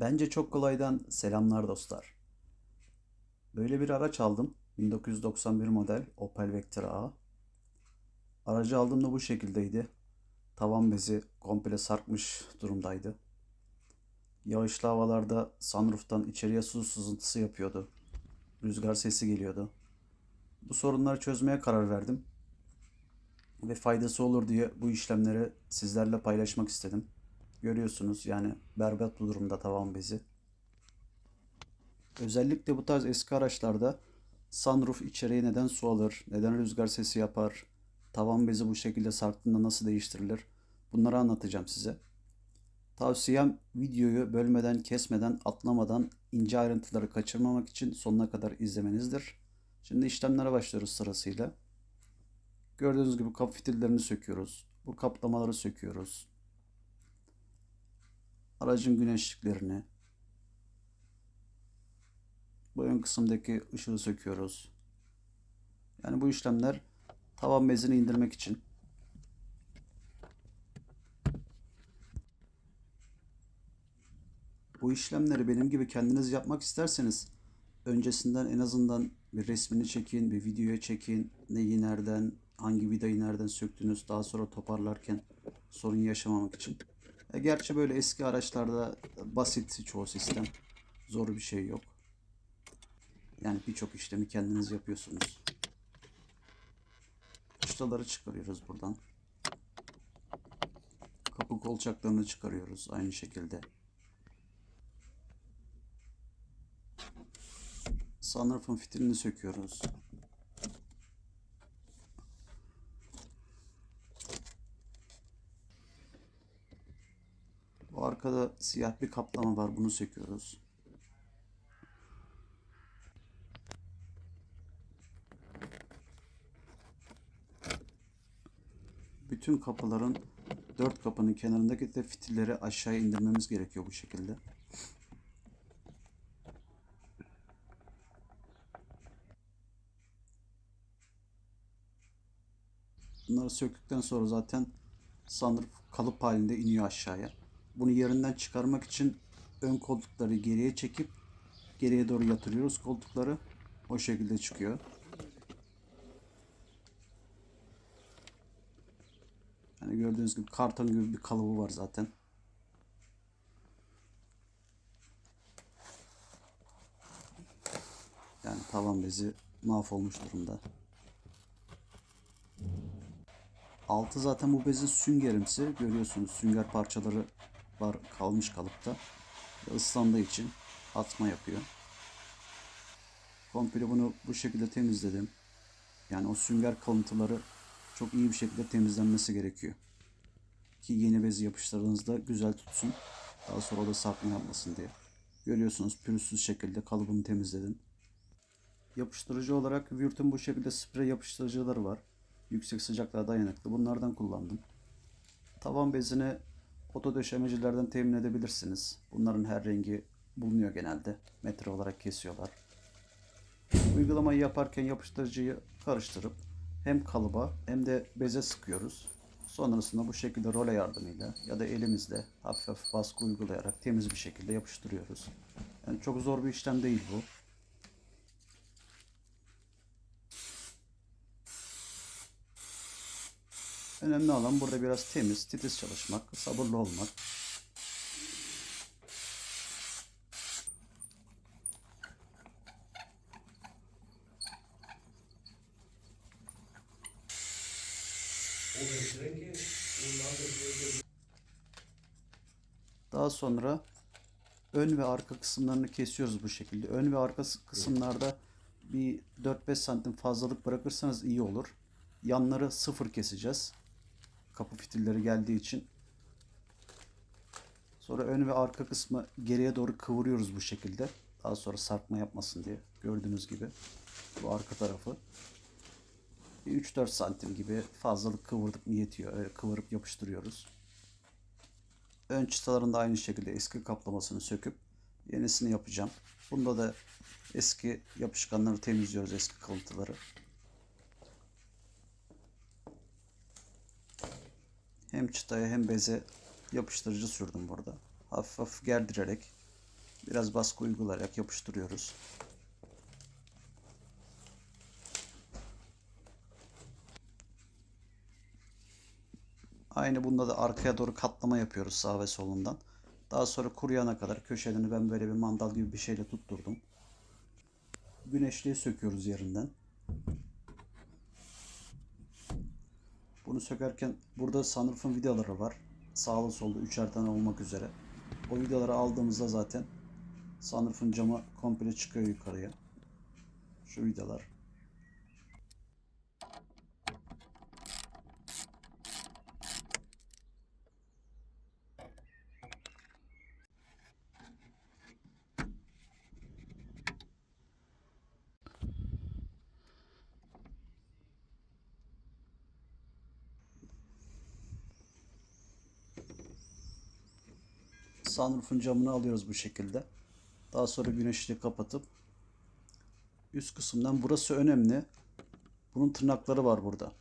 Bence çok kolaydan selamlar dostlar. Böyle bir araç aldım. 1991 model Opel Vectra A. Aracı aldığımda bu şekildeydi. Tavan bezi komple sarkmış durumdaydı. Yağışlı havalarda sunroof'tan içeriye su sızıntısı yapıyordu. Rüzgar sesi geliyordu. Bu sorunları çözmeye karar verdim. Ve faydası olur diye bu işlemleri sizlerle paylaşmak istedim. Görüyorsunuz yani berbat bu durumda tavan bezi. Özellikle bu tarz eski araçlarda sunroof içeriye neden su alır, neden rüzgar sesi yapar, tavan bezi bu şekilde sarktığında nasıl değiştirilir bunları anlatacağım size. Tavsiyem videoyu bölmeden, kesmeden, atlamadan ince ayrıntıları kaçırmamak için sonuna kadar izlemenizdir. Şimdi işlemlere başlıyoruz sırasıyla. Gördüğünüz gibi kapı fitillerini söküyoruz. Bu kaplamaları söküyoruz. Aracın güneşliklerini, bu ön kısımdaki ışığı söküyoruz. Yani bu işlemler tavan bezini indirmek için. Bu işlemleri benim gibi kendiniz yapmak isterseniz öncesinden en azından bir resmini çekin, bir videoya çekin. Neyi nereden, hangi vidayı nereden söktünüz daha sonra toparlarken sorun yaşamamak için. E, gerçi böyle eski araçlarda basit çoğu sistem. Zor bir şey yok. Yani birçok işlemi kendiniz yapıyorsunuz. Çıtaları çıkarıyoruz buradan. Kapı kolçaklarını çıkarıyoruz aynı şekilde. Sunroof'un fitilini söküyoruz. Bu arkada siyah bir kaplama var. Bunu söküyoruz. Bütün kapıların dört kapının kenarındaki de fitilleri aşağıya indirmemiz gerekiyor bu şekilde. Bunları söktükten sonra zaten sunroof kalıp halinde iniyor aşağıya. Bunu yerinden çıkarmak için ön koltukları geriye çekip geriye doğru yatırıyoruz koltukları. O şekilde çıkıyor. Yani gördüğünüz gibi karton gibi bir kalıbı var zaten. Yani tavan bezi mahvolmuş durumda. Altı zaten bu bezin süngerimsi. Görüyorsunuz sünger parçaları var kalmış kalıpta. Ve ıslandığı için atma yapıyor. Komple bunu bu şekilde temizledim. Yani o sünger kalıntıları çok iyi bir şekilde temizlenmesi gerekiyor. Ki yeni bezi yapıştırdığınızda güzel tutsun. Daha sonra da sarkma yapmasın diye. Görüyorsunuz pürüzsüz şekilde kalıbını temizledim. Yapıştırıcı olarak Würth'ün bu şekilde sprey yapıştırıcıları var. Yüksek sıcaklığa dayanıklı. Bunlardan kullandım. Tavan bezini oto döşemecilerden temin edebilirsiniz. Bunların her rengi bulunuyor genelde. Metre olarak kesiyorlar. Uygulamayı yaparken yapıştırıcıyı karıştırıp hem kalıba hem de beze sıkıyoruz. Sonrasında bu şekilde role yardımıyla ya da elimizle hafif hafif baskı uygulayarak temiz bir şekilde yapıştırıyoruz. Yani çok zor bir işlem değil bu. Önemli olan burada biraz temiz, titiz çalışmak, sabırlı olmak. Daha sonra ön ve arka kısımlarını kesiyoruz bu şekilde. Ön ve arka kısımlarda bir 4-5 santim fazlalık bırakırsanız iyi olur. Yanları sıfır keseceğiz. Kapı fitilleri geldiği için. Sonra ön ve arka kısmı geriye doğru kıvırıyoruz bu şekilde. Daha sonra sarkma yapmasın diye. Gördüğünüz gibi. Bu arka tarafı. 3-4 santim gibi fazlalık kıvırdık mı yetiyor. Öyle kıvırıp yapıştırıyoruz. Ön çıtaların da aynı şekilde eski kaplamasını söküp yenisini yapacağım. Bunda da eski yapışkanları temizliyoruz eski kalıntıları. Hem çıtaya hem beze yapıştırıcı sürdüm burada. Hafif hafif gerdirerek Biraz baskı uygulayarak yapıştırıyoruz. Aynı bunda da arkaya doğru katlama yapıyoruz sağ ve solundan. Daha sonra kuruyana kadar köşelerini ben böyle bir mandal gibi bir şeyle tutturdum. Güneşliği söküyoruz yerinden. Bunu sökerken burada sunroof'un vidaları var. Sağlı solda üçer tane olmak üzere. O vidaları aldığımızda zaten sunroof'un camı komple çıkıyor yukarıya. Şu vidalar. Sunroof'un camını alıyoruz bu şekilde. Daha sonra güneşliği kapatıp üst kısımdan burası önemli. Bunun tırnakları var burada.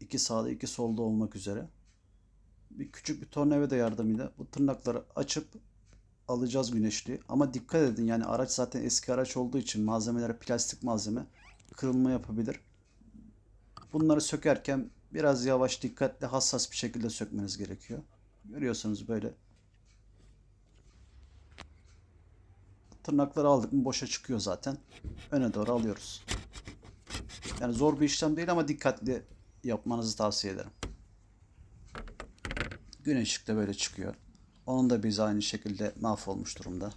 İki sağda iki solda olmak üzere. Bir küçük bir tornavida yardımıyla bu tırnakları açıp alacağız güneşliği. Ama dikkat edin yani araç zaten eski araç olduğu için malzemeler plastik malzeme kırılma yapabilir. Bunları sökerken biraz yavaş dikkatli hassas bir şekilde sökmeniz gerekiyor. Görüyorsunuz böyle Tırnakları aldık mı boşa çıkıyor zaten. Öne doğru alıyoruz. Yani zor bir işlem değil ama dikkatli yapmanızı tavsiye ederim. Güneş ışık da böyle çıkıyor. Onun da biz aynı şekilde mahvolmuş durumda.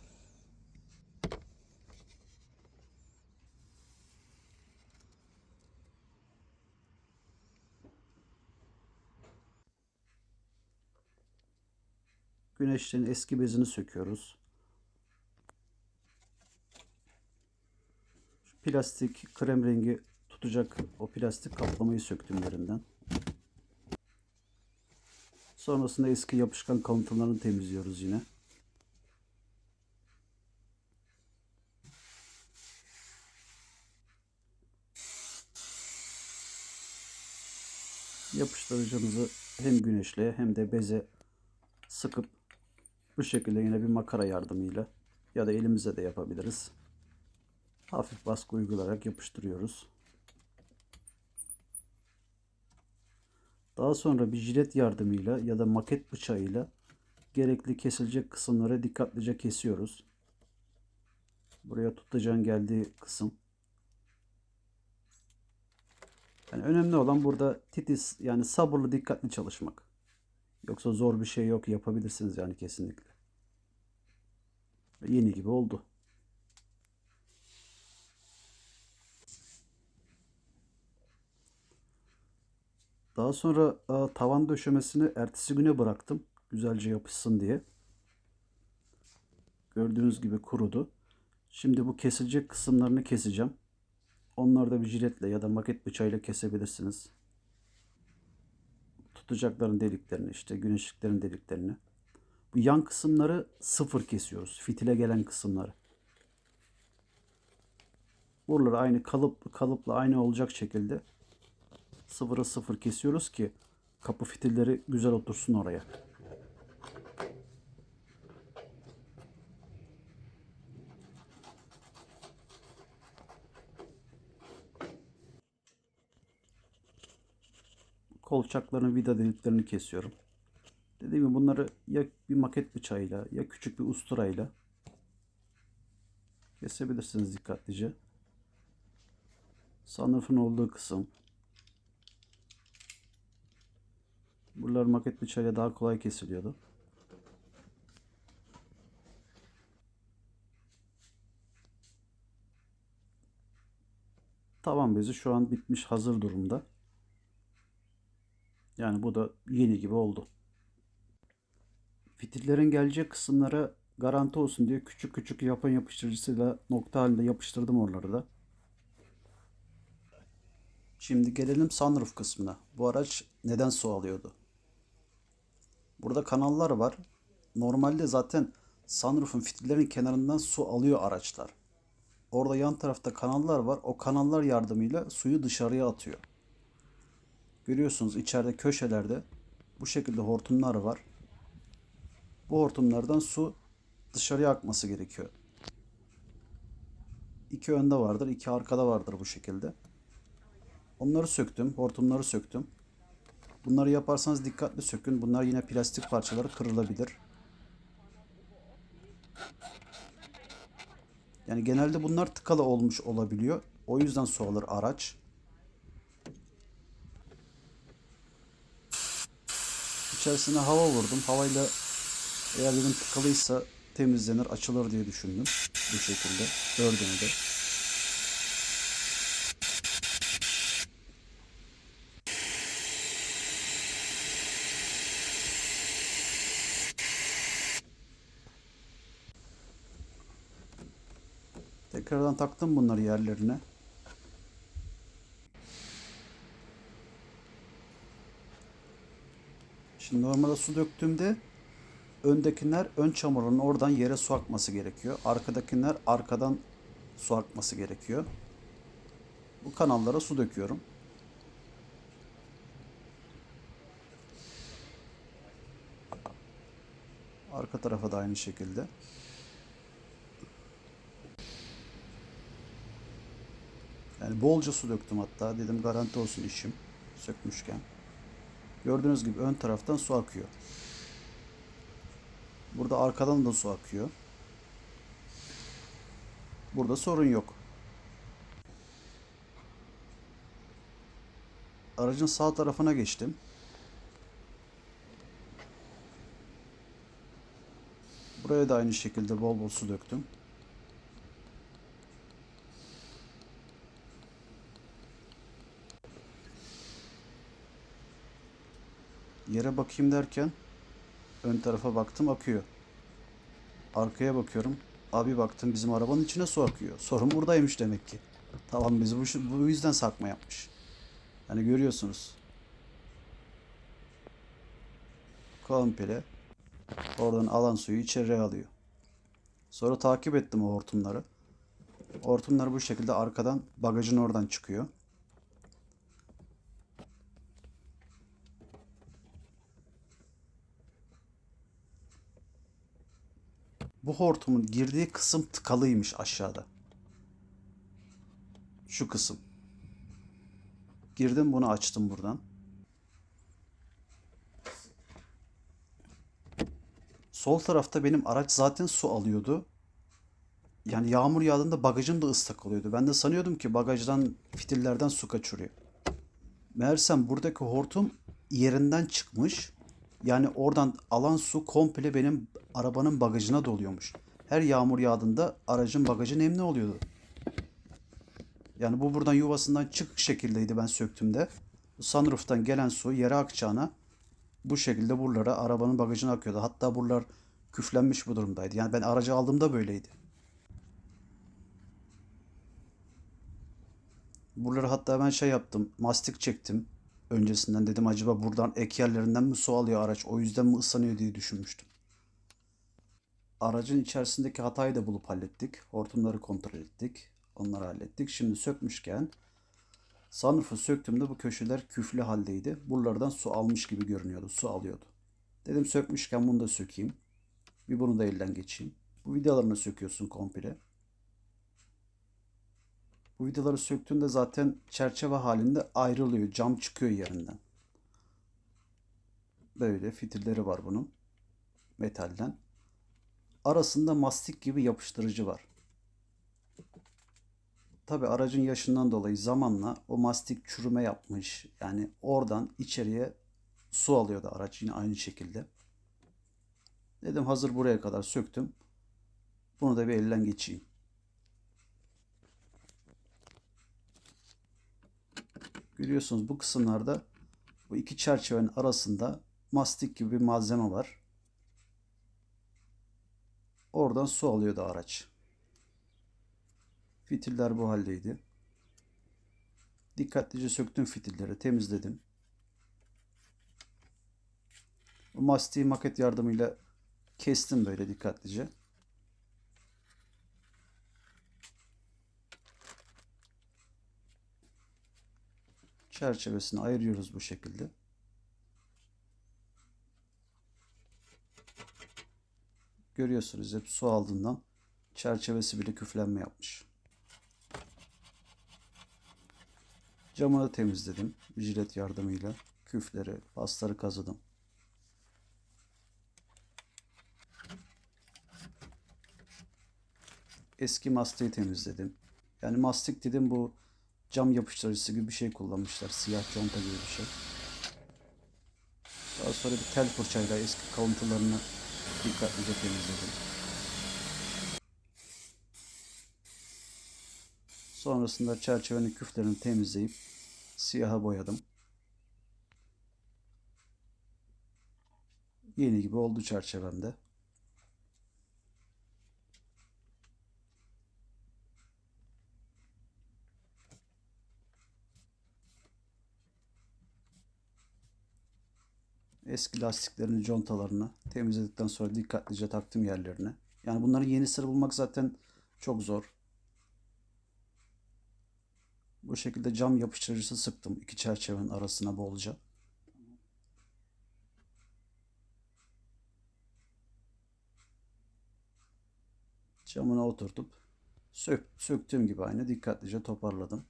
Güneşlerin eski bezini söküyoruz. plastik krem rengi tutacak o plastik kaplamayı söktüm yerinden. Sonrasında eski yapışkan kalıntılarını temizliyoruz yine. Yapıştırıcımızı hem güneşle hem de beze sıkıp bu şekilde yine bir makara yardımıyla ya da elimize de yapabiliriz hafif baskı uygulayarak yapıştırıyoruz. Daha sonra bir jilet yardımıyla ya da maket bıçağıyla gerekli kesilecek kısımları dikkatlice kesiyoruz. Buraya tutacağın geldiği kısım. Yani önemli olan burada titiz yani sabırlı dikkatli çalışmak. Yoksa zor bir şey yok yapabilirsiniz yani kesinlikle. Yeni gibi oldu. Daha sonra a, tavan döşemesini ertesi güne bıraktım. Güzelce yapışsın diye. Gördüğünüz gibi kurudu. Şimdi bu kesilecek kısımlarını keseceğim. Onları da bir jiletle ya da maket bıçağıyla kesebilirsiniz. Tutacakların deliklerini işte güneşliklerin deliklerini. Bu yan kısımları sıfır kesiyoruz. Fitile gelen kısımları. Buraları aynı kalıp kalıpla aynı olacak şekilde sıfıra sıfır kesiyoruz ki kapı fitilleri güzel otursun oraya. Kolçakların vida deliklerini kesiyorum. Dediğim gibi bunları ya bir maket bıçağıyla ya küçük bir usturayla kesebilirsiniz dikkatlice. Sunroof'un olduğu kısım Buralar maket bıçağıyla daha kolay kesiliyordu. Tavan bezi şu an bitmiş hazır durumda. Yani bu da yeni gibi oldu. Fitillerin gelecek kısımlara garanti olsun diye küçük küçük yapan yapıştırıcısıyla nokta halinde yapıştırdım oraları da. Şimdi gelelim sunroof kısmına. Bu araç neden su alıyordu? Burada kanallar var. Normalde zaten sunroof'un fitillerin kenarından su alıyor araçlar. Orada yan tarafta kanallar var. O kanallar yardımıyla suyu dışarıya atıyor. Görüyorsunuz içeride köşelerde bu şekilde hortumlar var. Bu hortumlardan su dışarıya akması gerekiyor. İki önde vardır, iki arkada vardır bu şekilde. Onları söktüm, hortumları söktüm. Bunları yaparsanız dikkatli sökün. Bunlar yine plastik parçaları kırılabilir. Yani genelde bunlar tıkalı olmuş olabiliyor. O yüzden su alır araç. İçerisine hava vurdum. Havayla eğer dedim tıkalıysa temizlenir, açılır diye düşündüm. Bu şekilde. Dördünü de. Tekrardan taktım bunları yerlerine. Şimdi normalde su döktüğümde öndekiler ön çamurun oradan yere su akması gerekiyor. Arkadakiler arkadan su akması gerekiyor. Bu kanallara su döküyorum. Arka tarafa da aynı şekilde. Yani bolca su döktüm hatta. Dedim garanti olsun işim sökmüşken. Gördüğünüz gibi ön taraftan su akıyor. Burada arkadan da su akıyor. Burada sorun yok. Aracın sağ tarafına geçtim. Buraya da aynı şekilde bol bol su döktüm. Yere bakayım derken ön tarafa baktım akıyor. Arkaya bakıyorum. Abi baktım bizim arabanın içine su akıyor. Sorun buradaymış demek ki. Tamam biz bu, bu yüzden sakma yapmış. Hani görüyorsunuz. Komple oradan alan suyu içeriye alıyor. Sonra takip ettim o hortumları. Hortumlar bu şekilde arkadan bagajın oradan çıkıyor. Bu hortumun girdiği kısım tıkalıymış aşağıda. Şu kısım. Girdim bunu açtım buradan. Sol tarafta benim araç zaten su alıyordu. Yani yağmur yağdığında bagajım da ıslak oluyordu. Ben de sanıyordum ki bagajdan fitillerden su kaçırıyor. Meğersem buradaki hortum yerinden çıkmış. Yani oradan alan su komple benim arabanın bagajına doluyormuş. Her yağmur yağdığında aracın bagajı nemli oluyordu. Yani bu buradan yuvasından çıkık şekildeydi ben söktüğümde. Sunroof'tan gelen su yere akacağına bu şekilde buralara arabanın bagajına akıyordu. Hatta buralar küflenmiş bu durumdaydı. Yani ben aracı aldığımda böyleydi. Buraları hatta ben şey yaptım. Mastik çektim. Öncesinden dedim acaba buradan ek yerlerinden mi su alıyor araç? O yüzden mi ıslanıyor diye düşünmüştüm. Aracın içerisindeki hatayı da bulup hallettik. Hortumları kontrol ettik. Onları hallettik. Şimdi sökmüşken sunroof'u söktüğümde bu köşeler küflü haldeydi. Buralardan su almış gibi görünüyordu. Su alıyordu. Dedim sökmüşken bunu da sökeyim. Bir bunu da elden geçeyim. Bu vidalarını söküyorsun komple. Bu vidaları söktüğünde zaten çerçeve halinde ayrılıyor. Cam çıkıyor yerinden. Böyle fitilleri var bunun. Metalden. Arasında mastik gibi yapıştırıcı var. Tabi aracın yaşından dolayı zamanla o mastik çürüme yapmış. Yani oradan içeriye su alıyordu araç yine aynı şekilde. Dedim hazır buraya kadar söktüm. Bunu da bir elden geçeyim. Görüyorsunuz bu kısımlarda bu iki çerçevenin arasında mastik gibi bir malzeme var. Oradan su alıyordu araç. Fitiller bu haldeydi. Dikkatlice söktüm fitilleri, temizledim. Bu mastiği maket yardımıyla kestim böyle dikkatlice. Çerçevesini ayırıyoruz bu şekilde. görüyorsunuz hep su aldığından çerçevesi bile küflenme yapmış. Camını temizledim jilet yardımıyla. Küfleri, pasları kazıdım. Eski mastik'i temizledim. Yani mastik dedim bu cam yapıştırıcısı gibi bir şey kullanmışlar. Siyah conta gibi bir şey. Daha sonra bir tel fırçayla eski kalıntılarını dikkatlice temizledim. Sonrasında çerçevenin küflerini temizleyip siyaha boyadım. Yeni gibi oldu çerçevemde. Eski lastiklerini, contalarını temizledikten sonra dikkatlice taktım yerlerine. Yani bunların yenisini bulmak zaten çok zor. Bu şekilde cam yapıştırıcısı sıktım iki çerçevenin arasına bolca. Camına oturtup sök, söktüğüm gibi aynı dikkatlice toparladım.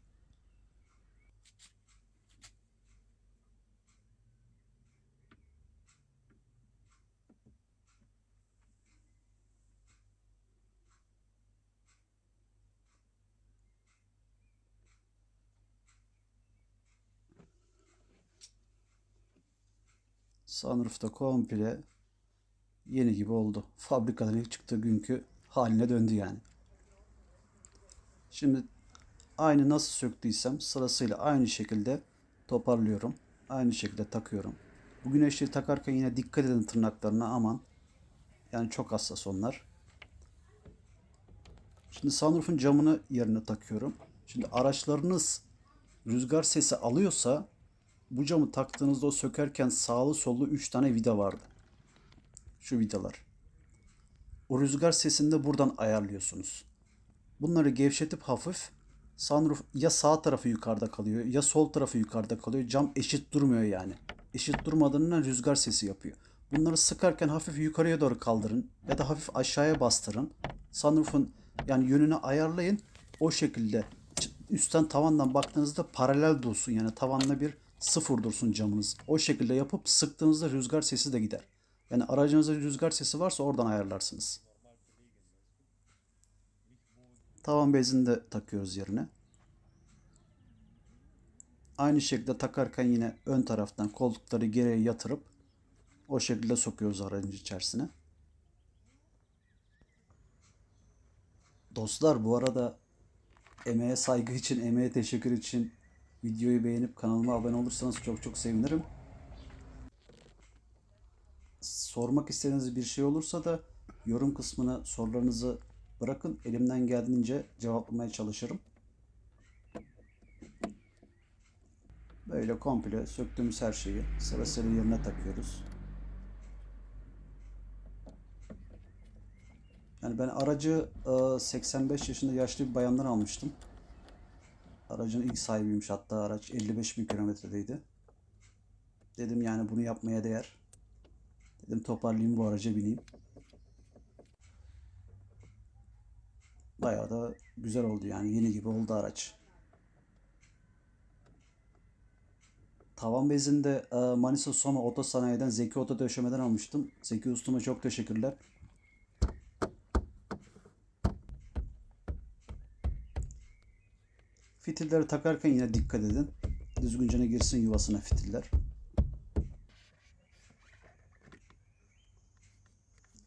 Sunroof'ta komple yeni gibi oldu. Fabrikadan ilk çıktığı günkü haline döndü yani. Şimdi aynı nasıl söktüysem sırasıyla aynı şekilde toparlıyorum. Aynı şekilde takıyorum. Bu güneşliği takarken yine dikkat edin tırnaklarına aman. Yani çok hassas onlar. Şimdi sunroof'un camını yerine takıyorum. Şimdi araçlarınız rüzgar sesi alıyorsa bu camı taktığınızda o sökerken sağlı sollu 3 tane vida vardı. Şu vidalar. O rüzgar sesini de buradan ayarlıyorsunuz. Bunları gevşetip hafif sunroof ya sağ tarafı yukarıda kalıyor ya sol tarafı yukarıda kalıyor. Cam eşit durmuyor yani. Eşit durmadığından rüzgar sesi yapıyor. Bunları sıkarken hafif yukarıya doğru kaldırın ya da hafif aşağıya bastırın. Sunroof'un yani yönünü ayarlayın. O şekilde üstten tavandan baktığınızda paralel dursun yani tavanla bir sıfır dursun camınız. O şekilde yapıp sıktığınızda rüzgar sesi de gider. Yani aracınızda rüzgar sesi varsa oradan ayarlarsınız. Tavan bezini de takıyoruz yerine. Aynı şekilde takarken yine ön taraftan koltukları geriye yatırıp o şekilde sokuyoruz aracın içerisine. Dostlar bu arada emeğe saygı için, emeğe teşekkür için videoyu beğenip kanalıma abone olursanız çok çok sevinirim. Sormak istediğiniz bir şey olursa da yorum kısmına sorularınızı bırakın. Elimden geldiğince cevaplamaya çalışırım. Böyle komple söktüğümüz her şeyi sırasıyla yerine takıyoruz. Yani ben aracı 85 yaşında yaşlı bir bayandan almıştım. Aracın ilk sahibiymiş hatta araç 55 bin kilometredeydi. Dedim yani bunu yapmaya değer. Dedim toparlayayım bu araca bineyim. Bayağı da güzel oldu yani yeni gibi oldu araç. Tavan bezinde Manisa Soma Oto Sanayi'den Zeki Oto Döşeme'den almıştım. Zeki Ustum'a çok teşekkürler. Fitilleri takarken yine dikkat edin. Düzgünce ne girsin yuvasına fitiller.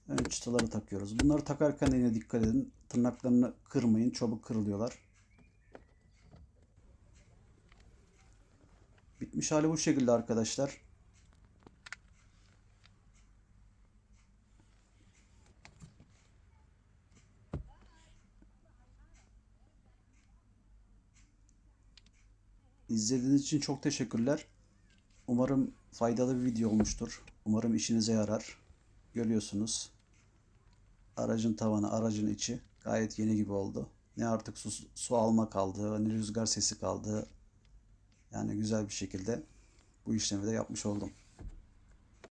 Ön çıtaları takıyoruz. Bunları takarken yine dikkat edin. Tırnaklarını kırmayın. Çabuk kırılıyorlar. Bitmiş hali bu şekilde arkadaşlar. İzlediğiniz için çok teşekkürler. Umarım faydalı bir video olmuştur. Umarım işinize yarar. Görüyorsunuz. Aracın tavanı, aracın içi gayet yeni gibi oldu. Ne artık su, su alma kaldı, ne rüzgar sesi kaldı. Yani güzel bir şekilde bu işlemi de yapmış oldum.